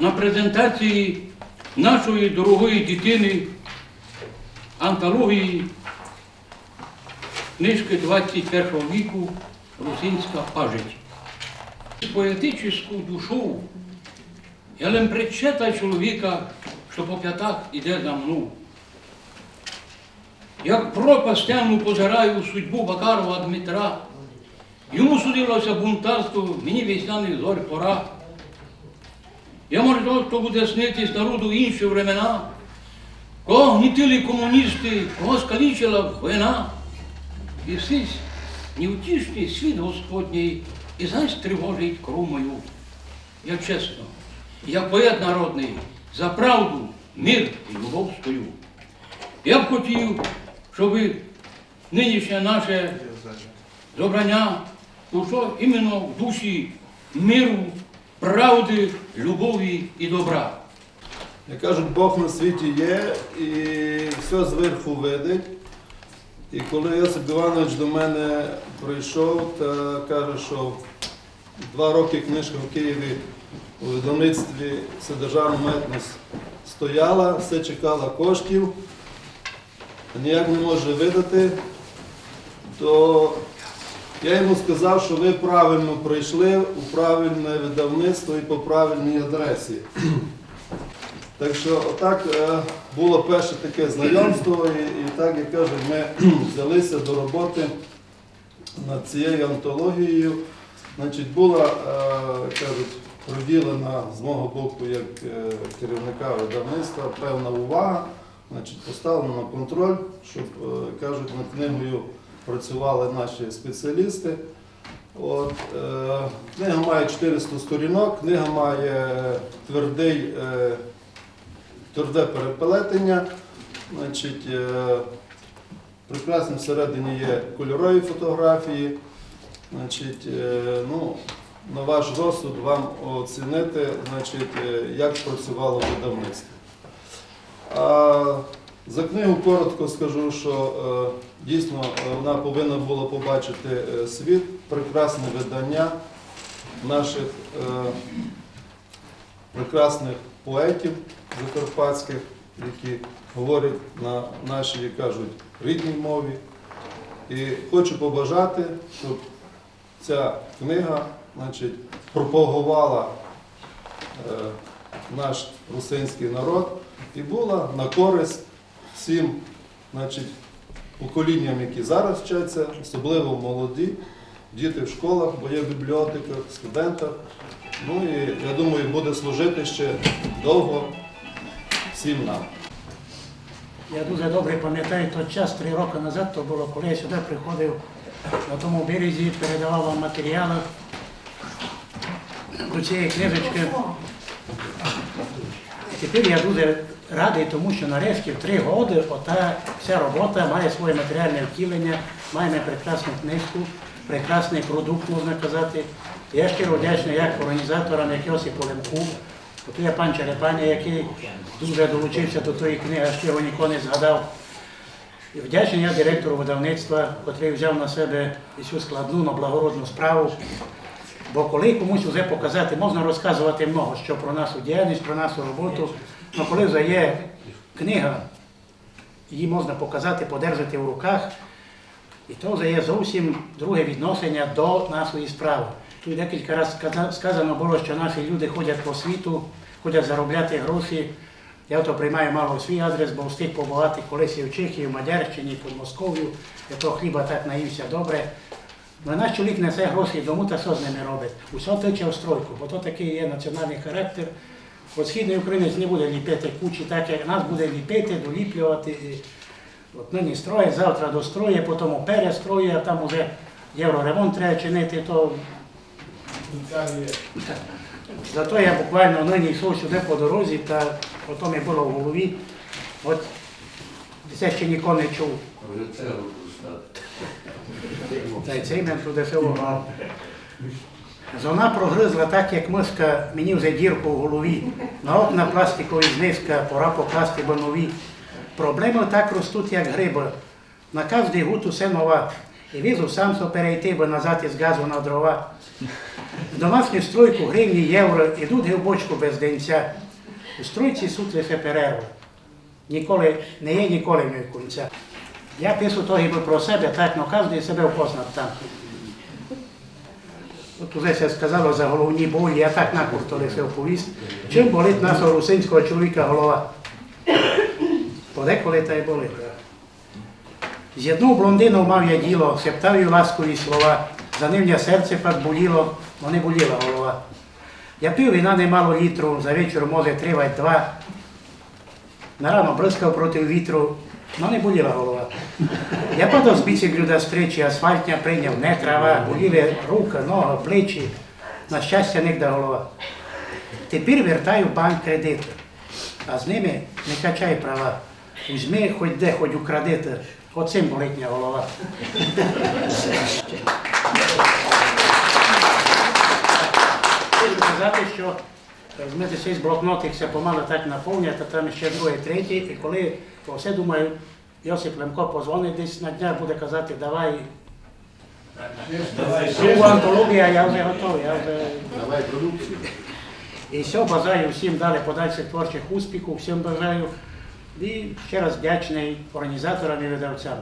на презентації нашої дорогої дитини антології книжки 21 віку Русинська пажить. Поетичну душу я лем причета чоловіка, що по п'ятах іде за мною. Як пропасть темну позираю судьбу Бакарова Дмитра, йому судилося бунтарство, мені весняний зорь пора. Я того, хто буде снитись народу інші времена, кого гнітили комуністи, кого скалічила вина. І всись невтішний світ Господній, і знаєш, тривожить кров мою. Я чесно, як поет народний, за правду, мир і любов стою. Я б хотів, щоб нинішнє наше зобрання ушло іменно в душі миру, правди, любові і добра. Як кажуть, Бог на світі є і все зверху видить. І коли Йосип Іванович до мене прийшов та каже, що два роки книжка в Києві у видавництві Вседержавному етнос стояла, все чекала коштів, ніяк не може видати, то я йому сказав, що ви правильно прийшли у правильне видавництво і по правильній адресі. Так що отак е, було перше таке знайомство, і, і так, як кажуть, ми взялися до роботи над цією антологією. Значить, була, е, кажуть, приділена з мого боку як е, керівника видавництва певна увага, значить, поставлено на контроль, щоб, кажуть, над книгою працювали наші спеціалісти. От, е, книга має 400 сторінок, книга має твердий, е, тверде переплетення. Значить, е, прекрасним всередині є кольорові фотографії. Значить, е, ну, на ваш розсуд вам оцінити, значить, е, як працювало видавництво. За книгу коротко скажу, що е, дійсно е, вона повинна була побачити е, світ, прекрасне видання наших прекрасних поетів закарпатських, які говорять на нашій, як кажуть, рідній мові. І хочу побажати, щоб ця книга пропагувала наш русинський народ і була на користь всім значить, поколінням, які зараз вчаться, особливо молоді, діти в школах, бо є в бібліотеках, студентах. Ну і я думаю, буде служити ще довго всім нам. Я дуже добре пам'ятаю той час, три роки назад, то було, коли я сюди приходив на тому березі, передавав вам матеріали цієї книжечки. Тепер я дуже радий, тому що нарешті в три роки ота вся робота має своє матеріальне втілення, маємо прекрасну книжку, прекрасний продукт, можна казати. Я щиро вдячний як організаторам, як Йосипу Лемку, От є пан Черепаня, який дуже долучився до тої книги, аж його ніколи не згадав. І вдячний я директору видавництва, який взяв на себе цю складну, но благородну справу. Бо коли комусь вже показати, можна розказувати много, що про нашу діяльність, про нашу роботу, але коли вже є книга, її можна показати, подержати в руках, і то вже є зовсім друге відношення до нашої справи. Тут декілька разів сказано було, що наші люди ходять по світу, ходять заробляти гроші. Я то приймаю мало свій адрес, бо встиг побувати колись і в Чехії, в Мадярщині, під Москов'ю. Я того хліба так наївся добре. Ну, наш чоловік несе гроші дому та що з ними робить? Усе тече в стройку, бо то такий є національний характер. От східний українець не буде ліпити кучі, так як нас буде ліпити, доліплювати. От нині строє, завтра достроє, потім перестроє, а там уже євроремонт треба чинити, то Зато я буквально нині йшов сюди по дорозі, та потім і було в голові. От це ще ніколи не чув. Та цей мен туди філограв. Зона прогризла так, як мишка, мені вже дірку в голові. На окна пластикові знизка, пора покласти бо нові. Проблеми так ростуть, як гриби. На кожний гуд усе нова. І візу сам перейти, бо назад із газу на дрова. В домашню стройку гривні, євро, ідуть гілбочку без денця. У стройці суд лише перерва. Ніколи, не є ніколи кінця. Я пишу то гіби про себе, так, но кожен себе впознав там. От уже се сказало за головні болі, я так накурто лише оповість. Чим болить нашого русинського чоловіка голова? Подеколи та й болить. З одного блондином мав я діло, шептав їй ласкові слова. За ним я серце пак боліло, но не боліла голова. Я пив вина немало літру, за вечір може тривать два. На рано бризкав проти вітру, но не боліла голова. Я падав з біциклю до стрічі, асфальтня прийняв, не трава, боліли рука, нога, плечі. На щастя, нігде голова. Тепер вертаю банк кредити, а з ними не качай права. Візьми хоч де, хоч украдити, оцим болітня голова. Хочу сказати, що розумієте, цей блокнотик все помало так наповнює, а там ще друге, третє, і коли то все думаю, Йосип Лемко позвонить десь на днях, буде казати, давай. Другу антологію, я вже готовий, я вже. Давай продукцію. І все, бажаю всім далі подальших творчих успіхів, всім бажаю. І ще раз вдячний організаторам і видавцям.